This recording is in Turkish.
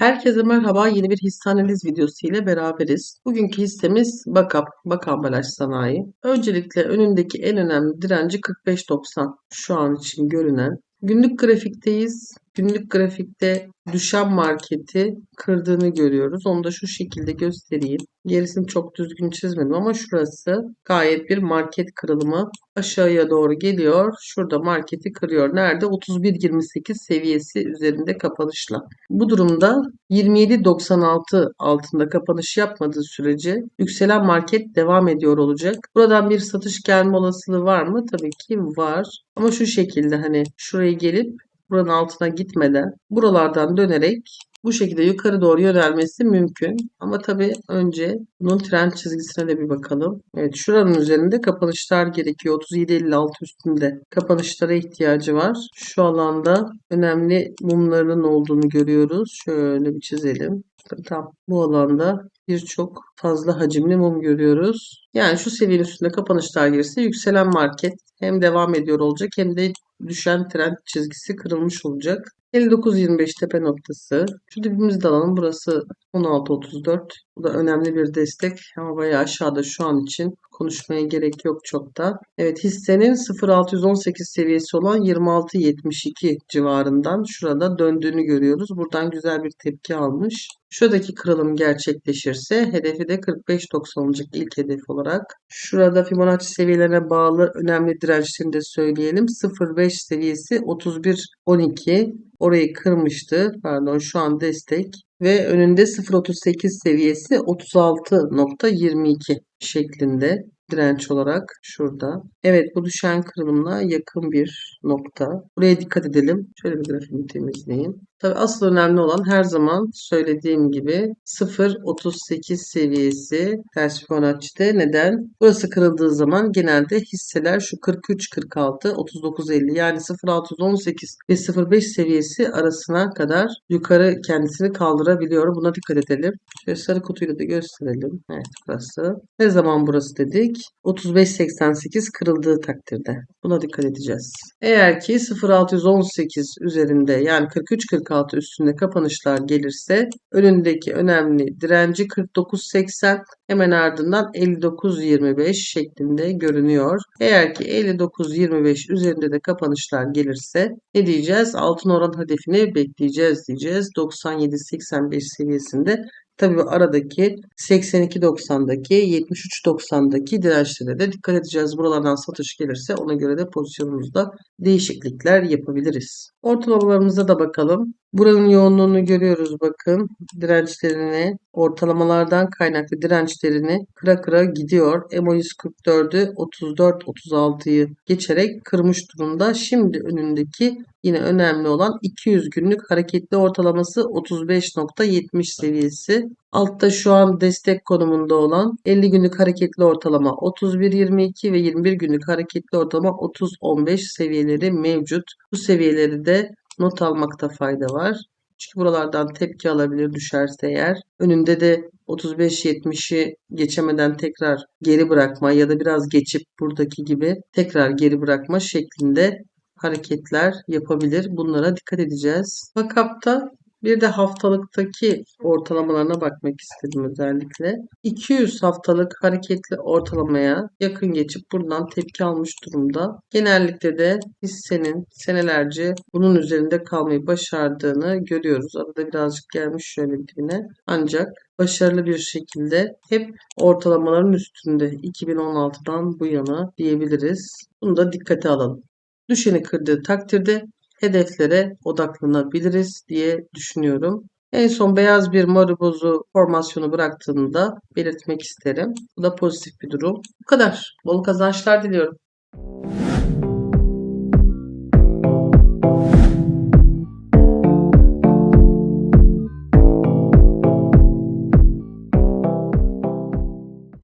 Herkese merhaba. Yeni bir hisse analiz videosu ile beraberiz. Bugünkü hissemiz Bakap, Bak Ambalaj Sanayi. Öncelikle önündeki en önemli direnci 45.90 şu an için görünen. Günlük grafikteyiz. Günlük grafikte düşen marketi kırdığını görüyoruz. Onu da şu şekilde göstereyim. Gerisini çok düzgün çizmedim ama şurası gayet bir market kırılımı aşağıya doğru geliyor. Şurada marketi kırıyor. Nerede? 31.28 seviyesi üzerinde kapanışla. Bu durumda 27.96 altında kapanış yapmadığı sürece yükselen market devam ediyor olacak. Buradan bir satış gelme olasılığı var mı? Tabii ki var. Ama şu şekilde hani şuraya gelip buranın altına gitmeden buralardan dönerek bu şekilde yukarı doğru yönelmesi mümkün. Ama tabii önce bunun trend çizgisine de bir bakalım. Evet şuranın üzerinde kapanışlar gerekiyor. 37.56 üstünde kapanışlara ihtiyacı var. Şu alanda önemli mumların olduğunu görüyoruz. Şöyle bir çizelim. Tam bu alanda birçok fazla hacimli mum görüyoruz. Yani şu seviyenin üstünde kapanışlar gelirse yükselen market hem devam ediyor olacak hem de düşen trend çizgisi kırılmış olacak. 59.25 tepe noktası. Şu dibimizde alalım. Burası 16.34. Bu da önemli bir destek ama bayağı aşağıda şu an için konuşmaya gerek yok çok da. Evet hissenin 0.618 seviyesi olan 26.72 civarından şurada döndüğünü görüyoruz. Buradan güzel bir tepki almış. Şuradaki kırılım gerçekleşirse hedefi de 45.90 olacak ilk hedef olarak. Şurada Fibonacci seviyelerine bağlı önemli dirençlerini de söyleyelim. 0.5 seviyesi 31.12 orayı kırmıştı. Pardon şu an destek ve önünde 0.38 seviyesi 36.22 şeklinde direnç olarak şurada. Evet bu düşen kırılımla yakın bir nokta. Buraya dikkat edelim. Şöyle bir grafiğimi temizleyeyim. Tabi asıl önemli olan her zaman söylediğim gibi 0.38 seviyesi ters Fibonacci'de. Neden? Burası kırıldığı zaman genelde hisseler şu 43, 46, 39, 50 yani 0.618 ve 0.5 seviyesi arasına kadar yukarı kendisini kaldırabiliyor. Buna dikkat edelim. Şöyle sarı kutuyla da gösterelim. Evet burası. Ne zaman burası dedik? 35.88 kırıldığı takdirde. Buna dikkat edeceğiz. Eğer ki 0.618 üzerinde yani 43-46 üstünde kapanışlar gelirse önündeki önemli direnci 49.80 hemen ardından 59.25 şeklinde görünüyor. Eğer ki 59.25 üzerinde de kapanışlar gelirse ne diyeceğiz? Altın oran hedefini bekleyeceğiz diyeceğiz. 97.85 seviyesinde Tabii aradaki 82.90'daki 73.90'daki dirençlere de dikkat edeceğiz. Buralardan satış gelirse ona göre de pozisyonumuzda değişiklikler yapabiliriz. Ortalamalarımıza da bakalım. Buranın yoğunluğunu görüyoruz bakın. Dirençlerini, ortalamalardan kaynaklı dirençlerini kıra kıra gidiyor. MO144'ü 34-36'yı geçerek kırmış durumda. Şimdi önündeki yine önemli olan 200 günlük hareketli ortalaması 35.70 seviyesi. Altta şu an destek konumunda olan 50 günlük hareketli ortalama 31.22 ve 21 günlük hareketli ortalama 30.15 seviyeleri mevcut. Bu seviyeleri de not almakta fayda var. Çünkü buralardan tepki alabilir düşerse eğer. Önünde de 35-70'i geçemeden tekrar geri bırakma ya da biraz geçip buradaki gibi tekrar geri bırakma şeklinde hareketler yapabilir. Bunlara dikkat edeceğiz. Vakapta bir de haftalıktaki ortalamalarına bakmak istedim özellikle. 200 haftalık hareketli ortalamaya yakın geçip buradan tepki almış durumda. Genellikle de hissenin senelerce bunun üzerinde kalmayı başardığını görüyoruz. Arada birazcık gelmiş şöyle dibine. Ancak başarılı bir şekilde hep ortalamaların üstünde 2016'dan bu yana diyebiliriz. Bunu da dikkate alalım. Düşeni kırdığı takdirde hedeflere odaklanabiliriz diye düşünüyorum. En son beyaz bir maribozu formasyonu bıraktığında belirtmek isterim. Bu da pozitif bir durum. Bu kadar. Bol kazançlar diliyorum.